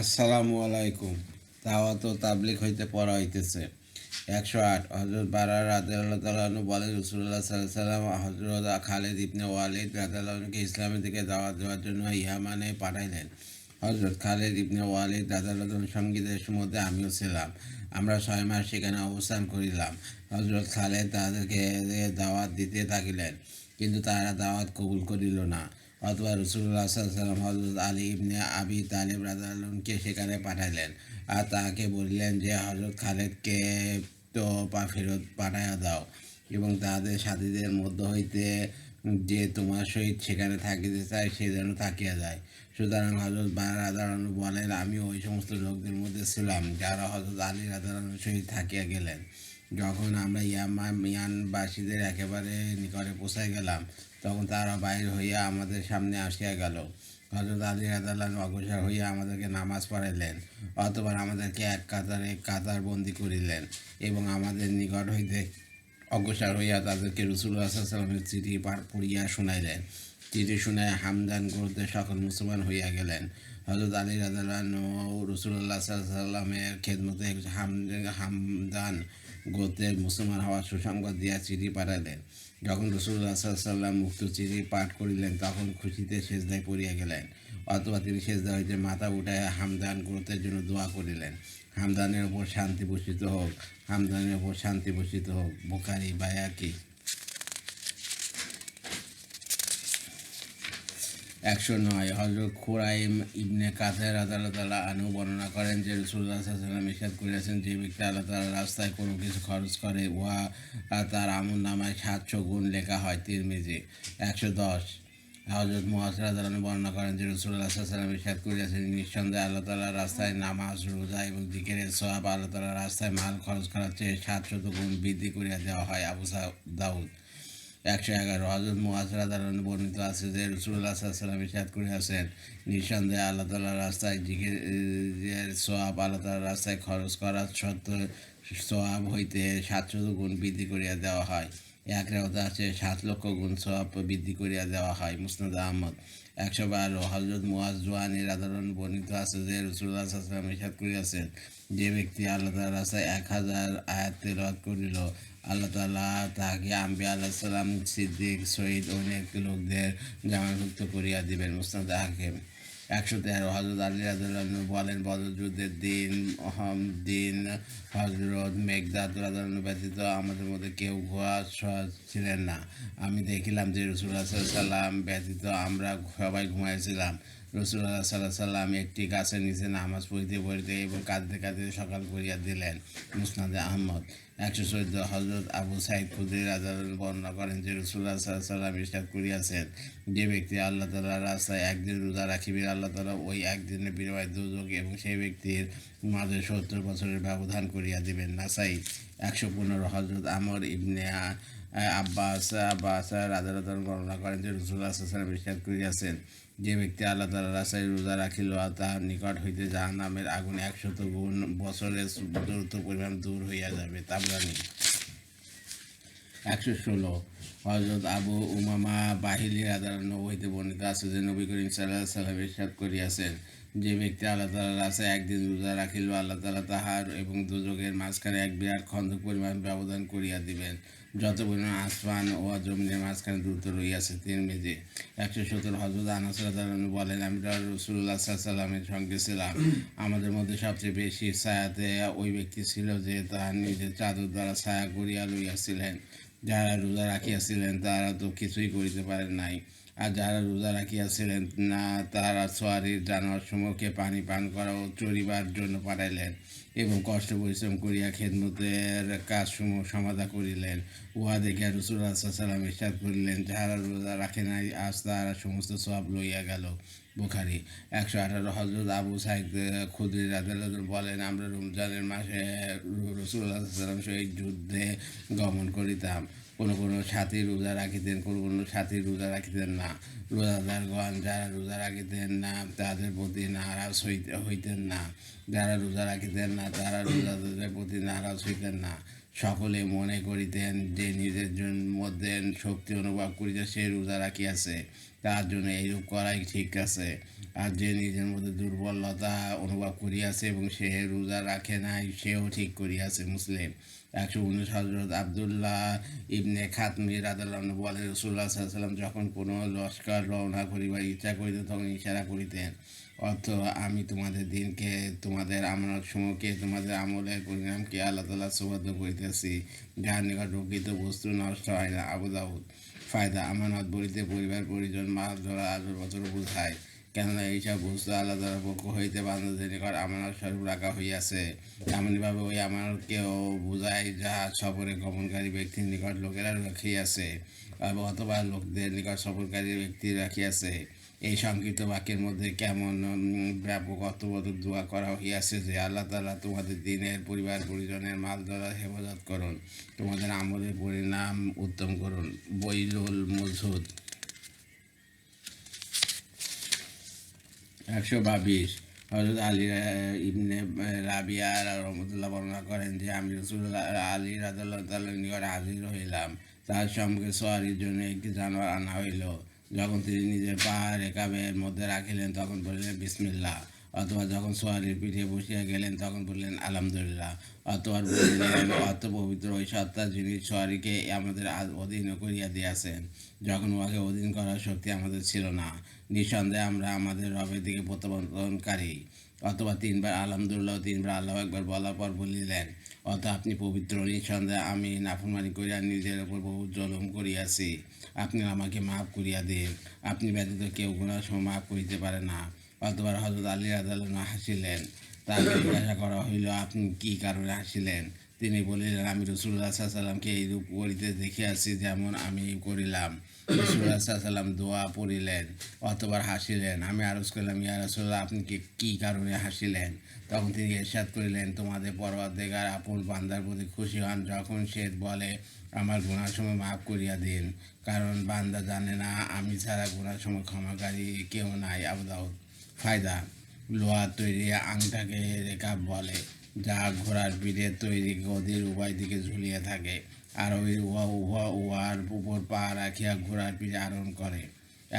আসসালামু আলাইকুম। দাওয়াত তাবলিক হইতে পড়া হইতেছে। একশো আট। হজরত বারা তাআলা বলেন রসুল্লাহ সাল্লাম হজরত খালেদ ইবনে ওয়ালিদ রাদিয়াল্লাহুকে ইসলামের দিকে দাওয়াত দেওয়ার জন্য ইয়ামানে পাঠাইলেন। হজরত খালেদ ইবনে ওয়ালিদ রাদিয়াল্লাহু সঙ্গীতের মধ্যে আমিও ছিলাম। আমরা ছয় মাস সেখানে অবস্থান করিলাম। হজরত খালেদ তাদেরকে দাওয়াত দিতে থাকিলেন, কিন্তু তারা দাওয়াত কবুল করিল না। অথবা রসুল্লাহ সাল্লাম হজরত আলী ইবনে আবি তালিব রাজাকে সেখানে পাঠাইলেন। আর তাকে বললেন যে হজরত খালেদকে তো ফেরত পাঠাইয়া দাও এবং তাদের সাথীদের মধ্য হইতে যে তোমার সহিত সেখানে থাকিতে চায়, সে যেন থাকিয়া যায়। সুতরাং হজরত রাধারণ বলেন, আমি ওই সমস্ত লোকদের মধ্যে ছিলাম যারা হজরত আলী রাধারণের সহিত থাকিয়া গেলেন। যখন আমরা ইয়ামা, মিয়ানবাসীদের একেবারে নিকটে পৌঁছাই গেলাম তখন তারা বাইর হইয়া আমাদের সামনে আসিয়া গেল। হজরত আলী রাদাল্লাহ অগ্রসর হইয়া আমাদেরকে নামাজ পড়াইলেন অথবা আমাদেরকে এক কাতারে কাতার বন্দি করিলেন এবং আমাদের নিকট হইতে অগ্রসর হইয়া তাদেরকে রসুল্লাহ চিঠি পড়িয়া শুনাইলেন। চিঠি শুনে হামদান করতে সকল মুসলমান হইয়া গেলেন। হজরত আলী রাদাল্লাহ রসুল্লাহ সাল্লামের খেদমতে হামদান গোত্রের মুসলমান হওয়ার সুসংবাদ দিয়া চিঠি পাঠালেন। যখন রসুল্লাহ সাল্লাম মুক্ত চিঠি পাঠ করিলেন, তখন খুশিতে সেজদায় পড়িয়া গেলেন, অথবা তিনি সেজদা হইতে মাথা উঠাইয়া হামদান গ্রোতের জন্য দোয়া করিলেন। হামদানের ওপর শান্তি বসিত হোক, হামদানের ওপর শান্তি বসিত হোক বোকারি বায়াকি। একশো নয় হজরত খুরাইম ইবনে কাদের আল্লাহ তালা আনু বর্ণনা করেন যে রসুল্লাহ সাল্লাম ইসাদ করিয়াছেন যে ব্যক্তি আল্লাহ তালা রাস্তায় কোনো কিছু খরচ করে উহা তার আমল নামায় সাতশো গুণ লেখা হয় তিরমিজি, একশো দশ। হজরত মহাসরাদ বর্ণনা করেন যে রসুল্লাহ সাল্লাম ইসাদ করিয়াছেন নিঃসন্দেহে আল্লাহ তালা রাস্তায় নামাজ, রোজা এবং দিকের সোয়াব আল্লাহ তালা রাস্তায় মাল খরচ করার চেয়ে সাতশত গুণ বৃদ্ধি করিয়া দেওয়া হয় আবু দাউদ। একশো এগারো। হজরত মুহাসরাদ বর্ণিত আছে যে রসুল্লাহ সাল্লাম ইসাদ করিয়াছেন নিঃসন্দেহে আল্লাহ তালার রাস্তায় জিকের সোয়াব আল্লাহ তালার রাস্তায় খরচ করার সত্ত্বেও সোয়াব হইতে সাতশত গুণ বৃদ্ধি করিয়া দেওয়া হয়। এক রেওতা আছে সাত লক্ষ গুণ সোয়াব বৃদ্ধি করিয়া দেওয়া হয় মুসনাদ আহমদ। একশো বারো। হজরত মুয়াজ জোয়ানির আদালন বর্ণিত আছে যে রসুল্লাহ সাল্লাম ইসাদ করিয়াছেন। যে ব্যক্তি আল্লাহ তালার রাস্তায় এক হাজার আয়াত তেলাওয়াত করিল আল্লাহ তালা তাহাকে আম্বি আল্লাহ সাল্লাম সিদ্দিক শহীদ অনেক লোকদের জামানভুক্ত করিয়া দিবেন। মুস্তাদ হাকিম একশো তেরো। হজরত আলী রাজুল্লাহ বলেন বদরযুদ্ধের দিন অহম দিন হজরত মেঘদাদ রাজু ব্যতীত আমাদের মধ্যে কেউ ঘোয়া ছিলেন না। আমি দেখিলাম যে রসুল্লাহ সাল্লাম ব্যতীত আমরা সবাই ঘুমাইছিলাম রসুল্লাহ সাল্লাহ সাল্লাম একটি গাছের নিচে নামাজ পড়িতে পড়িতে এবং কাঁদতে কাঁদতে সকাল করিয়া দিলেন মুসনাদে আহমদ। একশো চোদ্দ হজরত আবু সাইদ খুদির আদাল বর্ণনা করেন যে রসুল্লাহ সাল্লাহ সাল্লাম ইস্টাদ করিয়াছেন যে ব্যক্তি আল্লাহ তালার রাস্তায় একদিন রোজা রাখিবে, আল্লাহ তালা ওই একদিনের বিনিময় দুযোগ এবং সেই ব্যক্তির মাঝে সত্তর বছরের ব্যবধান করিয়া দিবেন। নাসাই একশো পনেরো হজরত আমর ইবনে আব্বাস আব্বাস রাজারাদ বর্ণনা করেন যে রসুল্লাহ সাল্লাম ইস্টাদ করিয়াছেন। যে ব্যক্তি আল্লাহ তালা রাস্তায় রোজা রাখিল তাহার নিকট হইতে জাহান নামের আগুন একশত গুণ বছরের দ্রুত পরিমাণ দূর হইয়া যাবে তাবরানি একশো ষোলো হজরত আবু উমামা বাহিলি আদালত হইতে বর্ণিত আছে যে নবী করিম সাল্লাহ সাল্লাম ইরশাদ করিয়াছেন। যে ব্যক্তি আল্লাহ তালার রাস্তায় একদিন রোজা রাখিল, আল্লাহ তালা তাহার এবং দুযোগের মাঝখানে এক বিরাট খন্দক পরিমাণ ব্যবধান করিয়া দিবেন। যত পরিমাণ আসমান ও জমিনের মাঝখানে দ্রুত রইয়াছে, তিন মেজে একশো সত্তর হজরত আনাসরাদ বলেন, আমি রসুল্লাহ সাল্লামের সঙ্গে ছিলাম। আমাদের মধ্যে সবচেয়ে বেশি ছায়াতে ওই ব্যক্তি ছিল যে তাহার নিজের চাদর দ্বারা ছায়া করিয়া লইয়াছিলেন। যারা রোজা রাখিয়াছিলেন তারা তো কিছুই করিতে পারেন নাই। আর যারা রোজা রাখিয়াছিলেন না, তারা সোয়ারির জানোয়ার সমূহকে পানি পান করা ও চরিবার জন্য পাঠাইলেন এবং কষ্ট পরিশ্রম করিয়া খেদমতের কাজসমূহ সমাধা করিলেন। উহা দেখিয়া রসুল্লাহ সাল্লাম ইস্তাদ করিলেন, যাহারা রোজা রাখে নাই, আজ তাহারা সমস্ত সব লইয়া গেল। বুখারি একশো আঠারো হজরত আবু সাইদ খুদ্রির আদালত বলেন, আমরা রমজানের মাসে রসুল্লাহ সাল্লাম সহিত যুদ্ধে গমন করিতাম। কোনো কোনো সাথী রোজা রাখিতেন কোনো কোনো সাথী রোজা রাখিতেন না। রোজাদারগণ যারা রোজা রাখিতেন না, তাদের প্রতি নারাজ হইতে, হইতেন না। যারা রোজা রাখিতেন না, তারা রোজাদারদের প্রতি নারাজ হইতেন না। সকলে মনে করিতেন যে নিজের জন্য মধ্যে শক্তি অনুভব করিতে সে রোজা রাখিয়াছে, তার জন্য এইরূপ করাই ঠিক আছে। আর যে নিজের মধ্যে দুর্বলতা অনুভব করিয়াছে এবং সে রোজা রাখে নাই, সেও ঠিক করিয়াছে, মুসলিম। একশো উনিশ হজরত আবদুল্লাহ ইবনে খাতমি রাদাল্লাহ বলে রসুল্লাহ সাল্লাম যখন কোনো লস্কর রওনা করিবার ইচ্ছা করিতেন তখন ইশারা করিতেন, অর্থ, আমি তোমাদের দিনকে, তোমাদের আমার সমূহকে, তোমাদের আমলের পরিণামকে আল্লাহ তালা সৌভাগ্য করিতেছি। যার নিকট প্রকৃত বস্তু নষ্ট হয় না। আবু দাউদ, ফায়দা, আমানত বলিতে পরিবার পরিজন মাছ ধরা আজর বছর বোঝায়। কেননা এইসব বস্তু আল্লাহ তালার পক্ষ হইতে বান্ধবদের নিকট আমানত স্বরূপ রাখা হইয়াছে। এমনইভাবে ওই আমানতকেও বোঝায় যাহা সফরে গমনকারী ব্যক্তির নিকট লোকেরা রাখিয়াছে অথবা লোকদের নিকট সফরকারী ব্যক্তি রাখিয়াছে। এই সংক্ষিপ্ত বাক্যের মধ্যে কেমন ব্যাপক অর্থবোধক দোয়া করা হইয়াছে যে আল্লাহ তালা তোমাদের দিনের, পরিবার পরিজনের মাল ধরা হেফাজত করুন। তোমাদের আমলের পরিণাম উত্তম করুন। বইলুল মজুদ একশো বাবিশ। হজরত আলী ইবনে রাবিয়া রহমতুল্লাহ বর্ণনা করেন যে, আমি রসুল্লাহ আলী তাল্লাহ নিকট হাজির হইলাম। তার সম্পর্কে সোয়ারির জন্য একটি জানোয়ার আনা হইল। যখন তিনি নিজের পা রেখাবের মধ্যে রাখিলেন, তখন বললেন, বিসমিল্লাহ। অথবা যখন সোয়ারির পিঠে বসিয়া গেলেন, তখন বললেন, আলহামদুলিল্লাহ। অথবা বলিলেন, অত পবিত্র ওই সত্তা যিনি সোয়ারিকে আমাদের অধীন করিয়া দিয়াছেন, যখন উহাকে অধীন করার শক্তি আমাদের ছিল না। নিঃসন্দেহে আমরা আমাদের রবের দিকে প্রত্যাবর্তনকারী। অথবা তিনবার আলহামদুলিল্লাহ তিনবার আল্লাহ একবার বলার পর বলিলেন, অত আপনি পবিত্র, নিঃসন্দেহে আমি নাফরমানি করিয়া নিজের উপর বহু জলম করিয়াছি। আপনি আমাকে মাফ করিয়া দিন। আপনি ব্যতীত কেউ গুণার সময় মাফ করিতে পারে না। অথবা হজরত আলী আদালন হাসিলেন। তাকে জিজ্ঞাসা করা হইল, আপনি কি কারণে হাসিলেন? তিনি বলিলেন, আমি রসুল্লাহ সাল্লামকে এইরূপ করিতে দেখিয়াছি, যেমন আমি করিলাম। রসুল্লাহ সাল্লাম দোয়া পড়িলেন, অতবার হাসিলেন। আমি আরজ করলাম, ইয়া রসুল্লাহ আপনি কি কারণে হাসিলেন? তখন তিনি এরশাদ করিলেন, তোমাদের পরবাদেগার আপন বান্দার প্রতি খুশি হন, যখন সে বলে, আমার গুণার সময় মাফ করিয়া দিন, কারণ বান্দা জানে না, আমি ছাড়া গুণার সময় ক্ষমাকারী কেউ নাই আবদাউদ ফায়দা। লোহার তৈরি আংটাকে রেকাব বলে, যা ঘোড়ার পিঠে তৈরি গদির উভয় দিকে ঝুলিয়ে থাকে। আর ওই উহা উহা উহার উপর পা রাখিয়া ঘোড়ার পিঠে আরোহণ করে।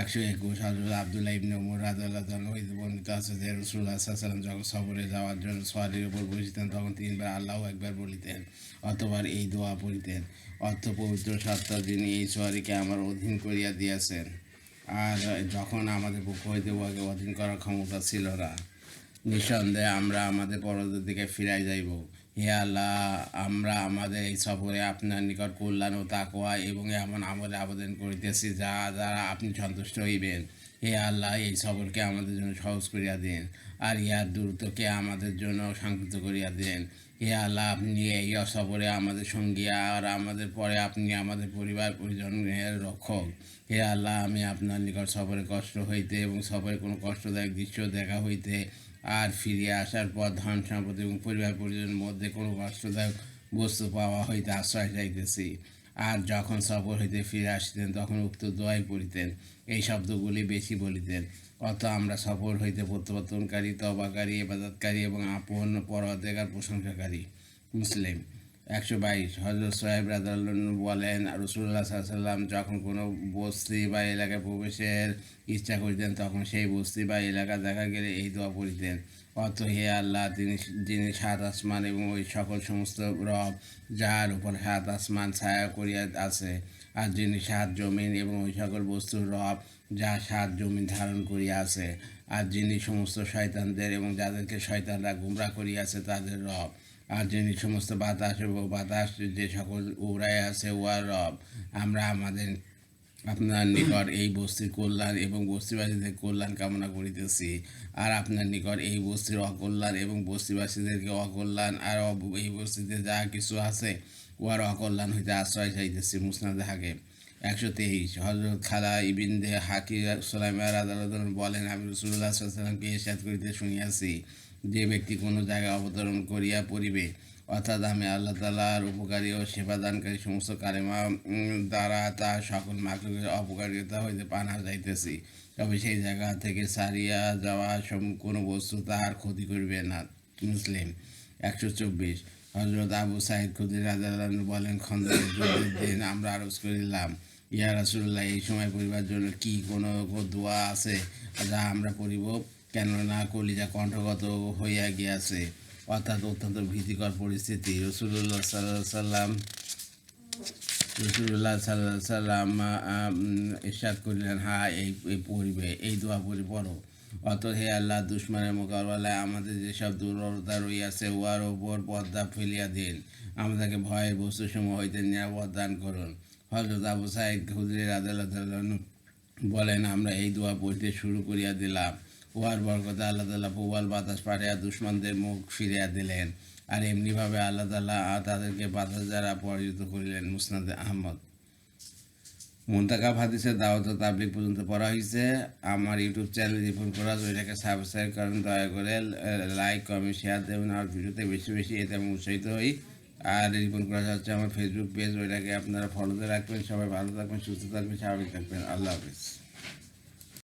একশো একুশ হজরত আবদুল্লাহ ইবনে উমর তাআলা হইতে বর্ণিত আছে যে সাল্লাল্লাহু যখন সফরে যাওয়ার জন্য সোয়ারির উপর বসিতেন, তখন তিনবার আল্লাহ একবার বলিতেন, অতবার এই দোয়া পড়িতেন। অর্থ পবিত্র সত্তা যিনি এই সোয়ারিকে আমার অধীন করিয়া দিয়েছেন। আর যখন আমাদের পক্ষ হইতে উহাকে অধীন করার ক্ষমতা ছিল না। নিঃসন্দেহে আমরা আমাদের পরদের দিকে ফিরাই যাইব। হে আল্লাহ, আমরা আমাদের এই সফরে আপনার নিকট কল্যাণ ও তাকোয়া এবং এমন আমলে আবেদন করিতেছি যা দ্বারা আপনি সন্তুষ্ট হইবেন। হে আল্লাহ, এই সফরকে আমাদের জন্য সহজ করিয়া দিন। আর ইহার দূরত্বকে আমাদের জন্য সংকৃত করিয়া দেন। হে আল্লাহ আপনি এই সফরে আমাদের সঙ্গী, আর আমাদের পরে আপনি আমাদের পরিবার, পরিজনের রক্ষক। হে আল্লাহ, আমি আপনার নিকট সফরে কষ্ট হইতে এবং সফরে কোনো কষ্টদায়ক দৃশ্য দেখা হইতে আর ফিরে আসার পর ধন সম্পদ এবং পরিবার, পরিজনের মধ্যে কোনো কষ্টদায়ক বস্তু পাওয়া হইতে আশ্রয় চাইতেছি। আর যখন সফর হইতে ফিরে আসতেন, তখন উক্ত দোয়াই পড়িতেন, এই শব্দগুলি বেশি বলিতেন। অত আমরা সফল হইতে প্রত্যাবর্তনকারী, তবাকারী, এবাদতকারী এবং আপন পরদেগার প্রশংসাকারী মুসলিম। একশো বাইশ হজরত সোহেব রাদাল্লন বলেন রসুল্লাহ সাল্লাম যখন কোনো বস্তি বা এলাকায় প্রবেশের ইচ্ছা করিতেন, তখন সেই বস্তি বা এলাকা দেখা গেলে এই দোয়া পড়িতেন। অত হে আল্লাহ, তিনি, যিনি সাত আসমান এবং ওই সকল সমস্ত রব, যার উপর সাত আসমান ছায়া করিয়া আছে। আর যিনি সাত জমিন এবং ওই সকল বস্তুর রব, যা সাত জমিন ধারণ করিয়া আছে আর যিনি সমস্ত শয়তানদের এবং যাদেরকে শয়তানরা গুমরা করিয়াছে, তাদের রব। আর যিনি সমস্ত বাতাস এবং বাতাস যে সকল উড়াই আছে, উহার রব। আমরা আমাদের, আপনার নিকট এই বস্তির কল্যাণ এবং বস্তিবাসীদের কল্যাণ কামনা করিতেছি। আর আপনার নিকট এই বস্তির অকল্যাণ এবং বস্তিবাসীদেরকে অকল্যাণ, আর এই বস্তিতে যা কিছু আছে উহার অকল্যাণ হইতে আশ্রয় চাইতেছি, মুসনাদ হাকিম একশো তেইশ হজরত খালা ইবিন্দে হাকি সোলাইমার আদালত বলেন, আমি রসুল্লাহ সাল্লামকে এরশাদ করিতে শুনিয়াছি, যে ব্যক্তি কোনো জায়গায় অবতরণ করিয়া পড়িবে, অর্থাৎ আমি আল্লাহ তালার উপকারী ও সেবাদানকারী সমস্ত কারেমা দ্বারা তার সকল মাকলুকের অপকারিতা হইতে পানা যাইতেছি তবে সেই জায়গা থেকে সারিয়া যাওয়া কোনো বস্তু তাহার ক্ষতি করিবে না। মুসলিম, একশো চব্বিশ হজরত আবু সাইদ খুদির রাজা বলেন, খন্দকের যুদ্ধের দিন আমরা আরজ করিলাম। ইয়া রাসুল্লাহ এই সময় পরিবার জন্য কি কোনো দোয়া আছে যা আমরা পড়িব? কেননা কলিজা কণ্ঠগত হইয়া গিয়াছে। অর্থাৎ অত্যন্ত ভীতিকর পরিস্থিতি। রসুল্লাহ সাল্লাহ সাল্লাম রসুল্লাহ সাল্লাহ সাল্লাম ইরশাদ করিলেন হ্যাঁ এই এই পড়িবে, এই দোয়া পড়ি, পড়ো। অত হে আল্লাহ, দুশ্মনের মোকাবেলায় আমাদের যেসব দুর্বলতা রইয়াছে, উহার ওপর পর্দা ফেলিয়া দিন। আমাদেরকে ভয়ের বস্তুসমূহ হইতে নিরাপদ দান করুন। হজরত আবু সাইদ খুদ্রির আদালত বলেন, আমরা এই দোয়া পড়তে শুরু করিয়া দিলাম। উহার বরকতে আল্লাহ তাল্লাহ প্রবল বাতাস পাঠিয়া দুশ্মনদের মুখ ফিরিয়া দিলেন। আর এমনিভাবে আল্লাহ তাল্লাহ তাদেরকে বাতাস দ্বারা পরাজিত করিলেন মুসনাদ আহমদ। মুন্তাকাব হাদিসের দাওয়াত তাবলিক পর্যন্ত পড়া হয়েছে আমার ইউটিউব চ্যানেল রিপোর্ট করা ওইটাকে সাবস্ক্রাইব করেন, দয়া করে লাইক কমেন্ট শেয়ার দেবেন। আর ভিডিওতে বেশি বেশি এতে আমি উৎসাহিত হই। আর রিপোর্ট করা হচ্ছে আমার ফেসবুক পেজ ওইটাকে আপনারা ফলোতে রাখবেন। সবাই ভালো থাকবেন, সুস্থ থাকবেন, স্বাভাবিক থাকবেন। আল্লাহ হাফিজ।